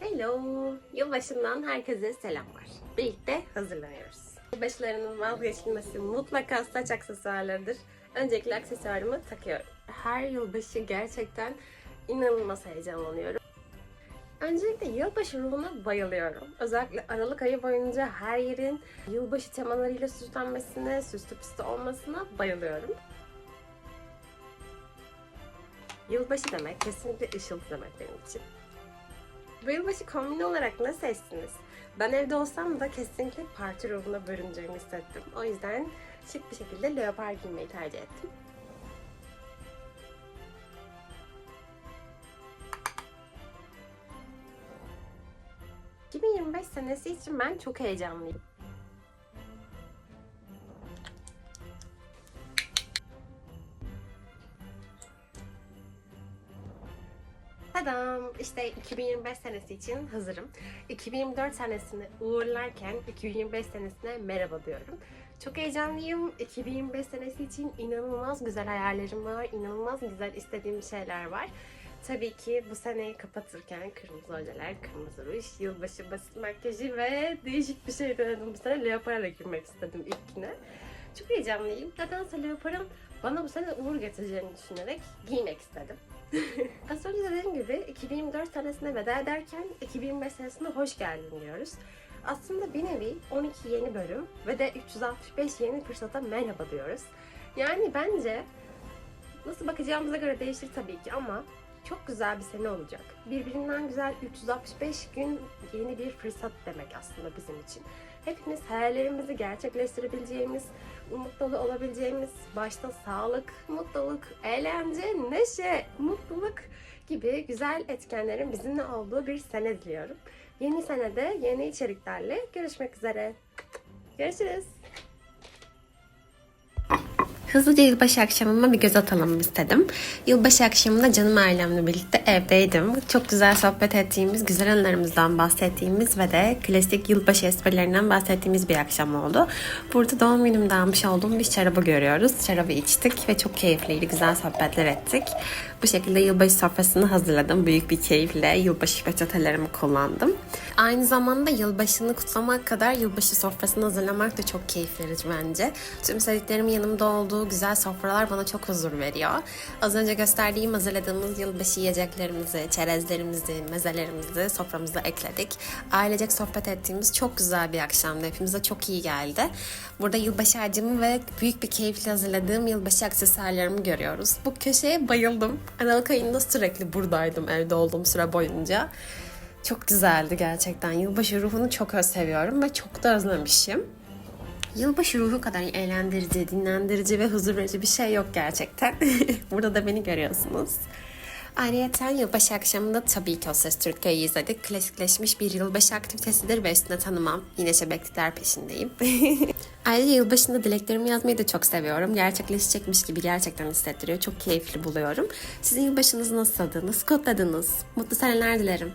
Hello! Yılbaşından herkese selamlar. Birlikte hazırlanıyoruz. Yılbaşlarının vazgeçilmesi mutlaka saç aksesuarlarıdır. Öncelikle aksesuarımı takıyorum. Her yılbaşı gerçekten inanılmaz heyecanlanıyorum. Öncelikle yılbaşı ruhuna bayılıyorum. Özellikle Aralık ayı boyunca her yerin yılbaşı temalarıyla süslenmesine, süslü püslü olmasına bayılıyorum. Yılbaşı demek kesinlikle ışıltı demek benim için. Bu yılbaşı kombini olarak ne seçtiniz? Ben evde olsam da kesinlikle parti ruhuna bürüneceğimi hissettim. O yüzden şık bir şekilde leopar giymeyi tercih ettim. ...2025 senesi için ben çok heyecanlıyım. Tadam! İşte 2025 senesi için hazırım. 2024 senesini uğurlarken 2025 senesine merhaba diyorum. Çok heyecanlıyım. 2025 senesi için inanılmaz güzel hayallerim var. İnanılmaz güzel istediğim şeyler var. Tabii ki bu seneyi kapatırken kırmızı ojeler, kırmızı ruj, yılbaşı basit makyajı ve değişik bir şey denedim bu sene. Leopar'la girmek istedim ilk güne. Çok heyecanlıyım. Nedense Leopar'ın bana bu sene uğur getireceğini düşünerek giymek istedim. Az önce dediğim gibi 2024 senesine veda ederken 2025 senesine hoş geldin diyoruz. Aslında bir nevi 12 yeni bölüm ve de 365 yeni fırsata merhaba diyoruz. Yani bence nasıl bakacağımıza göre değişir tabii ki ama çok güzel bir sene olacak. Birbirinden güzel 365 gün yeni bir fırsat demek aslında bizim için. Hepimiz hayallerimizi gerçekleştirebileceğimiz, umut dolu olabileceğimiz, başta sağlık, mutluluk, eğlence, neşe, mutluluk gibi güzel etkenlerin bizimle olduğu bir sene diliyorum. Yeni senede yeni içeriklerle görüşmek üzere. Görüşürüz. Hızlıca yılbaşı akşamıma bir göz atalım istedim. Yılbaşı akşamında canım ailemle birlikte evdeydim. Çok güzel sohbet ettiğimiz, güzel anılarımızdan bahsettiğimiz ve de klasik yılbaşı esprilerinden bahsettiğimiz bir akşam oldu. Burada doğum günümde almış olduğum bir şarabı görüyoruz. Şarabı içtik ve çok keyifliydi, güzel sohbetler ettik. Bu şekilde yılbaşı sofrasını hazırladım. Büyük bir keyifle yılbaşı peçetelerimi kullandım. Aynı zamanda yılbaşını kutlamak kadar yılbaşı sofrasını hazırlamak da çok keyif verici bence. Tüm sevdiklerimin yanımda olduğu güzel sofralar bana çok huzur veriyor. Az önce gösterdiğim hazırladığımız yılbaşı yiyeceklerimizi, çerezlerimizi, mezelerimizi soframıza ekledik. Ailecek sohbet ettiğimiz çok güzel bir akşamdı. Hepimize çok iyi geldi. Burada yılbaşı ağacımı ve büyük bir keyifle hazırladığım yılbaşı aksesuarlarımı görüyoruz. Bu köşeye bayıldım. Aralık ayında sürekli buradaydım evde olduğum süre boyunca. Çok güzeldi gerçekten. Yılbaşı ruhunu çok seviyorum ve çok da özlemişim. Yılbaşı ruhu kadar eğlendirici, dinlendirici ve huzur verici bir şey yok gerçekten. Burada da beni görüyorsunuz. Ayrıca yılbaşı akşamında tabii ki O Ses Türkiye'yi izledik. Klasikleşmiş bir yılbaşı aktivitesidir ve üstüne tanımam. Yine şebeklikler peşindeyim. Ayrıca yılbaşında dileklerimi yazmayı da çok seviyorum. Gerçekleşecekmiş gibi gerçekten hissettiriyor. Çok keyifli buluyorum. Sizin yılbaşınız nasıldı? Nasıl kutladınız? Mutlu seneler dilerim.